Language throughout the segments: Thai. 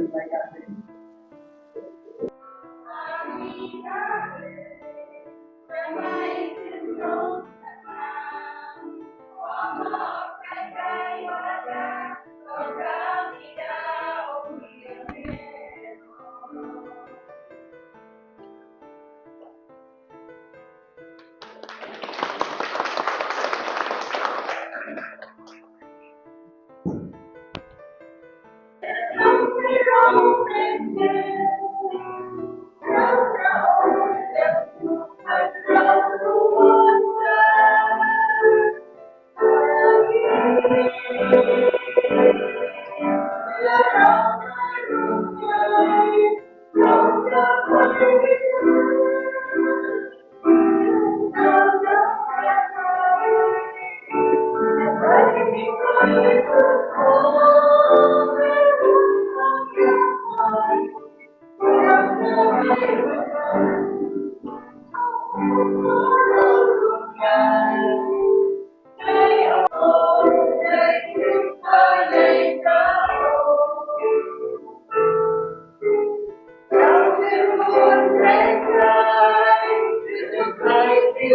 ญรา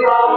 ยก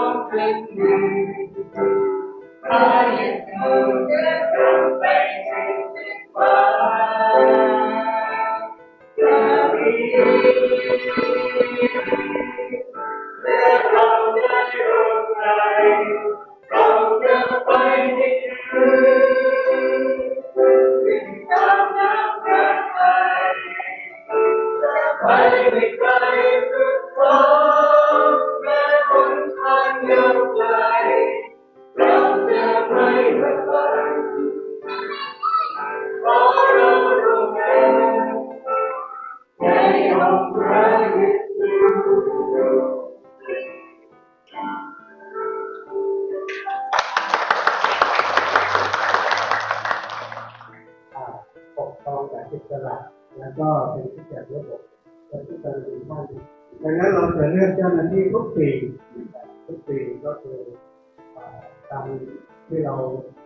จ้าหน้าที่ทุกปีทุกปีก็คือตามที่เรา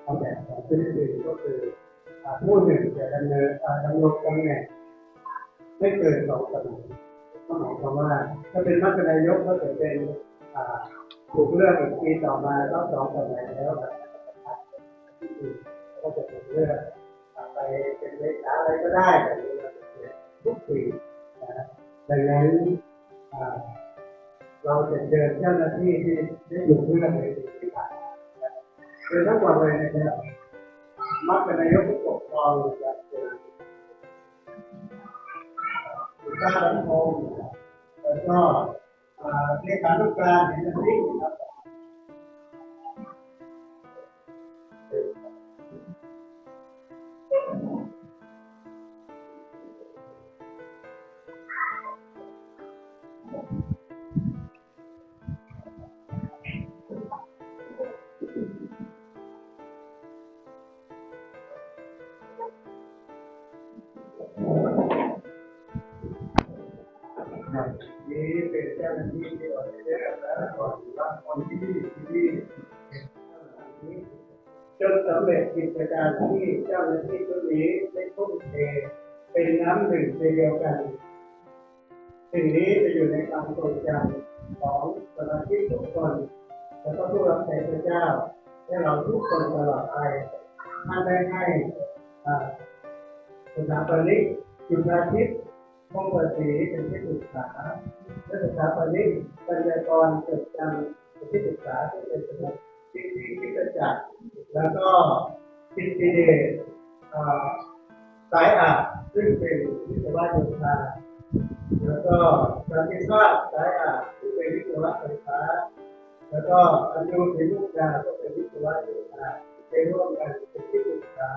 เอาแบบของฟิลิปปินส์ก็คือผู้หนึ่งจะดำเนินอ่าดำรงตำแหน่งไม่เกินสองตำแหน่งก็หมายความว่าถ้าเป็นมัคคณายกก็จะเป็นถูกเลือกอีกปีต่อมาแล้วสองตำแหน่งแล้วก็จะถูกเลือกไปเป็นเลขาอะไรก็ได้แบบนี้ทุกปีนะดังนั้น เราจะเจอเจ้าหน้าที่ที่ได้อยู่เพื่อนในปีที่ผ่านมานะครับคือทั้งหมดเลยนะครับมักเป็นนายกผู้ปกครองจะเจอข้าลำโพงนะครับแล้วก็อ่าเลขานุการเห็นไหมครับครับ เร็จกิจการที่เจ้าหน้าที่ตัวนี้ได้ทุ่มเทเป็นน้ำหนึ่งใจเดียวกัน สิ่งนี้จะอยู่ในความทรงจำของสมาชิกทุกคนแล้วก็ผู้รับใช้พระเจ้าและเราทุกคนตลอดไปท่านได้ให้สถาปนิกจุฬาทิพย์ห้องประสีเป็นที่ปรึกษาและสถาปนิกปัญญากรเกิดจำเป็นที่ปรึกษาที่เป็นสมุด ที่ที่ที่กระจักรแล้วก็ปิดปีดชอ่าสายอาบซึ่งเป็นวิศวะโยธาแล้วก็สันติภาพสายอาบซึ่งเป็นวิศวะไฟฟ้า แล้วก็อัญญูศรีลูกดาก็เป็นวิศวะโยธาไปร่วมกันเป็นที่ปรึกษา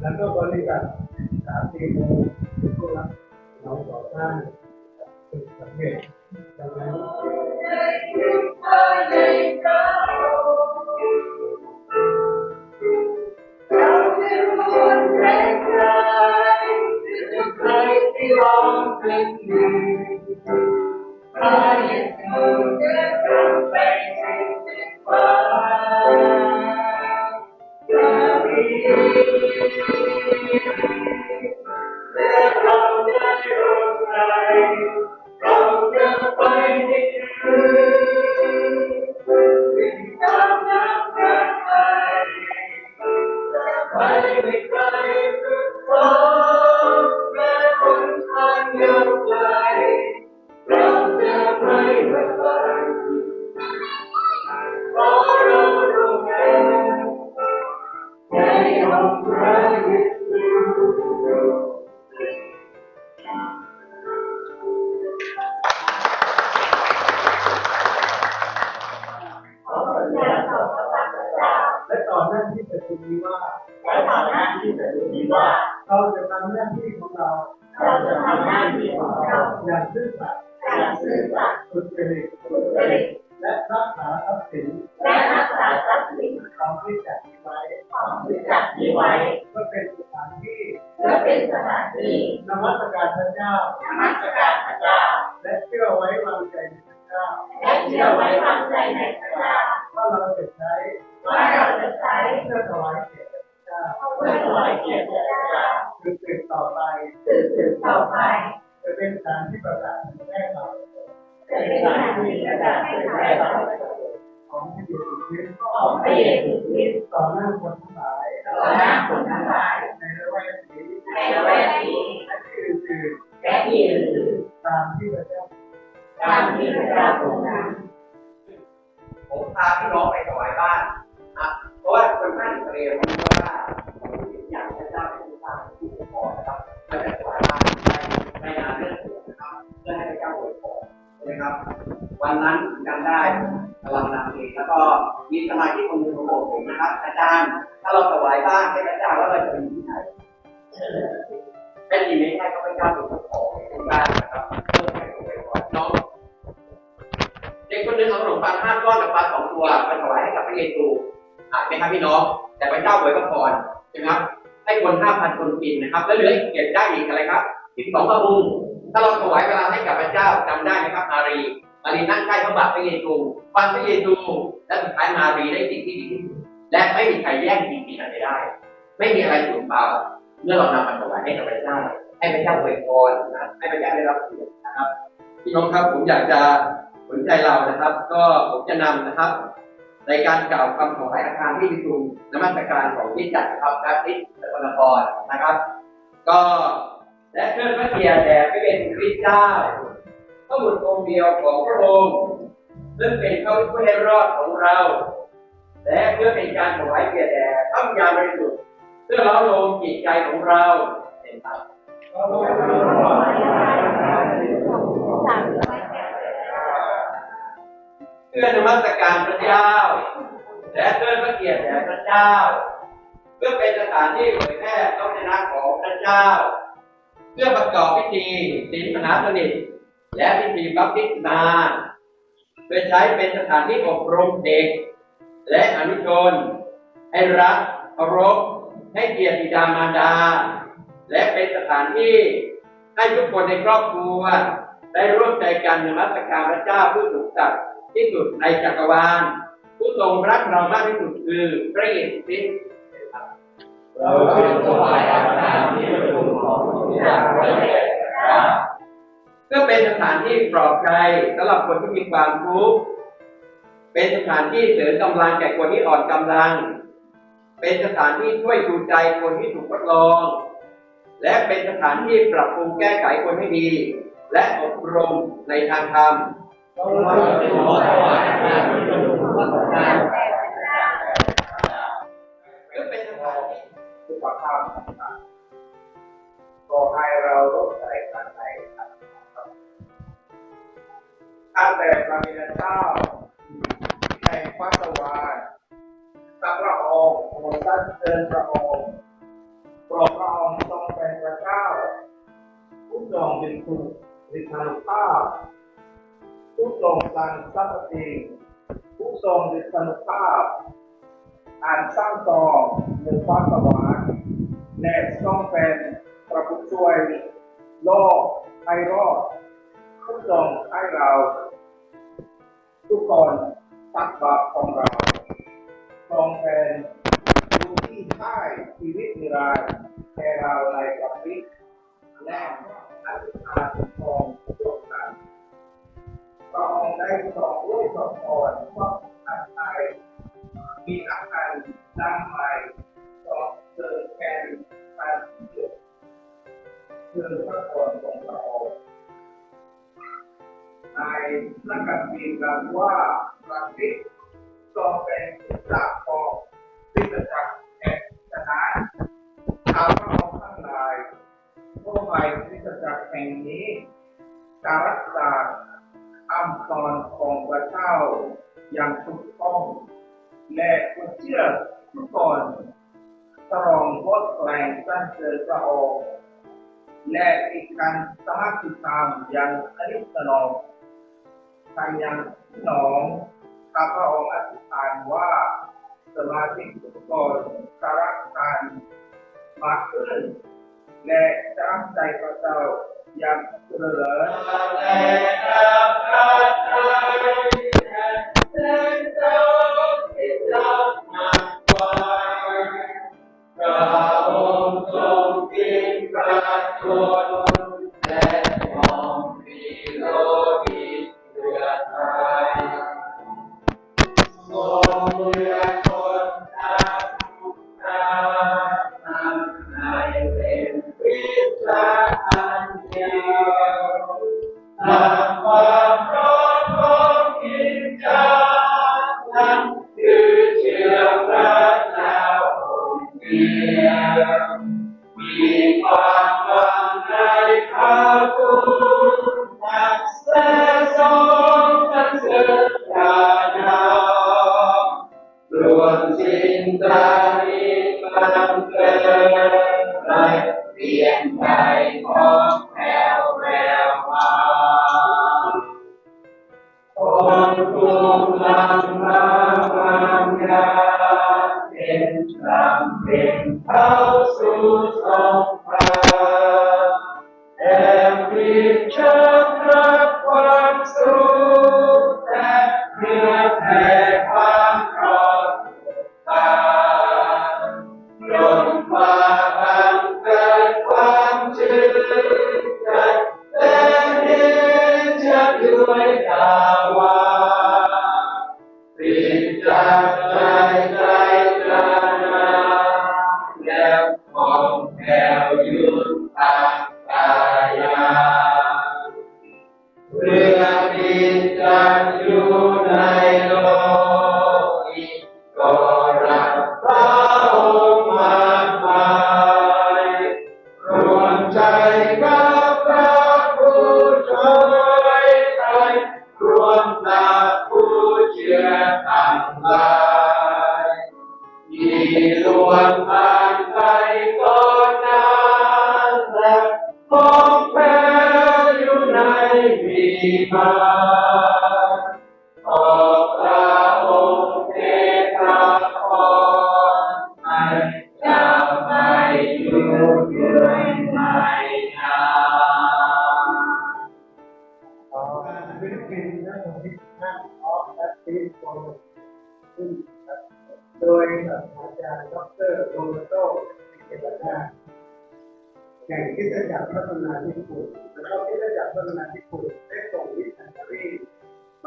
แล้วก็บริษัทสามสี่โมเป็นผู้รับเราต่อต้านตึกสำเร็จดังนั้น belongs with you. I จ้านมัสการพระเจ้า และเชื่อไว้วางใจในพระเจ้า และเชื่อไว้วางใจในพระเจ้าว่าเราจะใช้ว่าเราจะใช้เพื่อถวายเกียรติพระเจ้าเพื่อถวายเกียรติแด่พระเจ้าคือสืบต่อไปสืบสืบต่อไป จะเป็นสถานที่ประกาศแม่เราจะเป็นสถานที่ประกาศให้ใครเราของพระเยซูคริสต์ของพระเยซูคริสต์ต่อหน้าคนทั้งหลายต่อหน้าคนทั้งหลายในระแวกนี้ในละแวกนี้และที่อื่ ที่อื่นๆตามที่พระเจ้าตามที่พระเจ้าทรงนำผมพาพี่น้องไปถวายบ้านนะเพราะว่าคนท่านอิสราเอลรู้ว่าอยากพระเจ้าเป็นผู้สร้างผู้ปกครองนะครับก็จะถวายบ้านในงานเรื่องส่วนนะครับเพื่อให้พระเจ้าอวยพรใช่ไหมครับ วันนั้นจำได้กำลังนำเองแล้วก็มีสมาชิกคนหนึ่งของผมนะครับ อาจารย์ถ้าเราถวายบ้านให้พระเจ้าแล้วเราจะไปอยู่ที่ไหน เป็นอีเมลให้พระเจ้าเป็นผู้ปกครองในบ้นะครับเพื่อให้อวยพรน้องเด็กคนนึงเอาขนมปังห้าก้อนกับปลาสองตัวไปถวายให้กับพระเยซูอ่าไหมครับพี่น้อง แต่พระเจ้าอวยพระพรใช่ไหมครับให้คนห้าพันคนกินนะครับ แล้วเหลืออีกเก็บได้อีกอะไรครับอีกสองกระบุงถ้าเราถวายเวลาให้กับพระเจ้าจำได้ไหมครับมารีมารีนั่งใกล้พระบาทพระเยซูฟังพระเยซูและสุดท้ายมารีได้สิ่งที่ดีที่สุดและไม่มีใครแย่งสิ่งที่นั้นได้ ไม่มีอะไรสูญเปล่า เมื่อเรานำมันถวายให้กับพระเจ้าให้พระเจ้าอวยพรนะให้พระเจ้าได้รับเกียรตินะครับพี่น้องครับผมอยากจะสนใจเรานะครับ ก็ผมจะนำนะครับ ในการกล่าวคำถวายอาคารที่ประชุมนมัสการของที่จัดนะครับพระทิศสกลนครนะครับ ก็และเพื่อพระเกียรติแด่พระเยซูคริสต์เจ้าพระบุตรองค์เดียวของพระองค์ซึ่งเป็นพระผู้ให้รอดของเรา และเพื่อเป็นการถวายเกียรติแด่พระวิญญาบริสุทธิ์ เพื่อเล้าโลมจิตใจของเราเห็นเพื่อนมัสการพระเจ้า และเพื่อพระเกียรติแด่พระเจ้า เพื่อเป็นสถานที่เผยแพร่พระวจนะของพระเจ้า เพื่อประกอบพิธีศีลมหาสนิทและพิธีบัพติศมาเพื่อใช้เป็นสถานที่อบรมเด็ก และอนุชนให้รักเคารพ ให้เกียรติบิดามารดา และเป็นสถานที่ให้ทุกคนในครอบครัว ได้ร่วมใจกันนมัสการพระเจ้าผู้สูงสัตย์ที่สุดในจักรวาล ผู้ทรงรักเรามากที่สุดคือพระเยซูคริสต์เราจึงถวายอาคารที่ประชุมของพระเจ้าไว้แด่พระเจ้าเพื่อเป็นสถานที่ปลอดภัยสำหรับคนที่มีความทุกข์เป็นสถานที่เสริมกำลังแก่คนที่อ่อนกำลัง เป็นสถานที่ช่วยชูใจคนที่ถูกทดลอง และเป็นสถานที่ปรับปรุงแก้ไขคนให้ดี และอบรมในทางธรรมเราจึงถวายอาคารที่ประชุมของพระเจ้าเพื่อเป็นสถานที่สุขภาพต่างๆขอให้เราร่วมใจกันในครับข้าแต่พระบิดาเจ้าแห่งฟ้าสวรรค์ สักพระองค์โปรดสรรเสริญพระองค์โปรดพระองค์ทรงเป็นพระเจ้าผู้ทรงเป็นผู้ฤทธานุภาพผู้ทรงสร้างสรรพสิ่งผู้ทรงฤทธานุภาพอ่านสร้างตองหรือฟ้าสวรรค์แนบซ่องเป็นประผู้ช่วยโลกให้รอดผู้ทรงให้เรา ทุกคนตักบาปของเรา ทรงเป็นผู้ที่ให้ชีวิตนิรันดร์แก่ราในพระคริสต์และอธิษฐานของพวกนั้นพรองได้ทรงด้วยพระพรว่าท่านไทยมีอาการร่างกายก็เกิดแก่การเกิดคือพระคนของพระองค์ในพระคัมภีร์กล่าวว่าพระคริสต์ ทรงเป็นหลักของคริสจักรแห่งศาสนาข้าพระองค์ทั้งหลายผู้ใหม่คริสจักรแห่งนี้การรักษาคำสอนของพระเจ้าอย่างถูกต้องและคนเชื่อทุกคนตรองโคตรแรงสรรเสริพระองค์และอีกการสมัครติดตามอย่างอนิจตนองทางยังพี่น้อง ข้าพระองค์อธิษฐานว่าสมาชิทุกคนจะรักกันมากขึ้นและจะรักใจพระเจ้าอย่างเจริญร จิ อยู่ในโล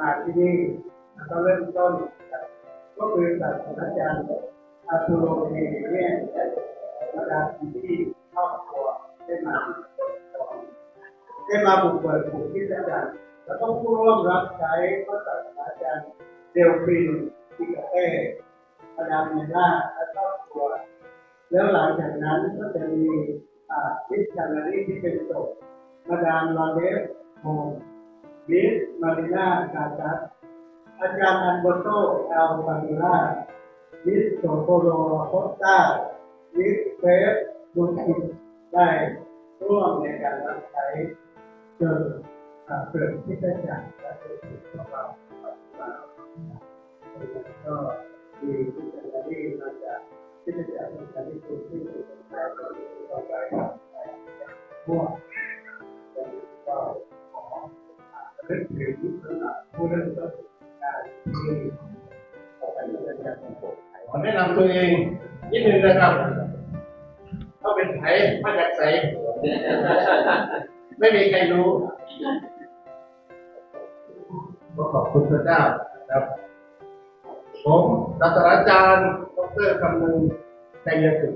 มาที่นี่แล้วก็เริ่มต้น ก็คือศาสตราจารย์อาตูโรเนเนี่ยและดาที่ครอบครัวได้มาที่ก่อนได้มาบุกเบิกผู้ที่อาจารย์แล้วก็ผู้ร่วมรับใช้พระศาสนาจารย์เดลฟินทิกาเต้มาดามเนล่าและครอบครัวแล้วหลังจากนั้นก็จะมีอ่าวิชานารีที่เป็นศพมาดามลาเดฟโฮม บิสมาริน่ากาตัสอาจารย์อันโบโตเอลปามิล่ามิสโซโปโลโคสตามิสเฟสบุญอินได้ร่วมในการรับใช้จนอ่าเกิดที่ได้จากและเกิดที่ของเราปัจจุบันก็มีที่จะได้มาจากที่จะจากการที่คุณที่อยู่ในใจก็ต่อไปพวกเป็นก็ขอนึกเริ่มต้นการที่ต่อไปเรา ขอแนะนำตัวเองนิดนึงนะครับเขาเป็นไผมาจากไสไม่มีใครรู้ก็ขอบคุณพระเจ้าครับผมศาสตราจารย์ดรคำนึงใจเยสุ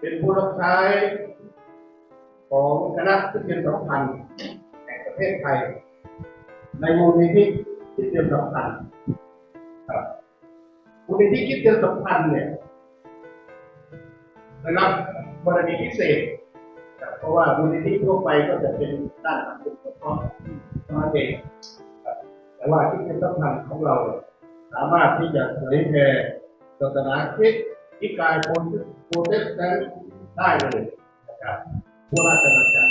เป็นผู้รับใช้ ของคณะคริสเตียนสัมพันแห่งประเทศไทย ในมูลนิธิคริสเตียนสัมพันธ์ครับมูลนิธิคิดเตือนสัมพันเนี่ยได้รับบริการพิเศษครับเพราะว่ามูลนิธิทั่วไปก็จะเป็นด้านสังคมเฉพาะเท่าเองแต่ว่าคิดเตือนสัมพันของเรา สามารถที่จะเผยแพร่ศาสนาคริสต์นิกายโปรเตสแตนต์ได้เลยนะครับ ทั่วราชอา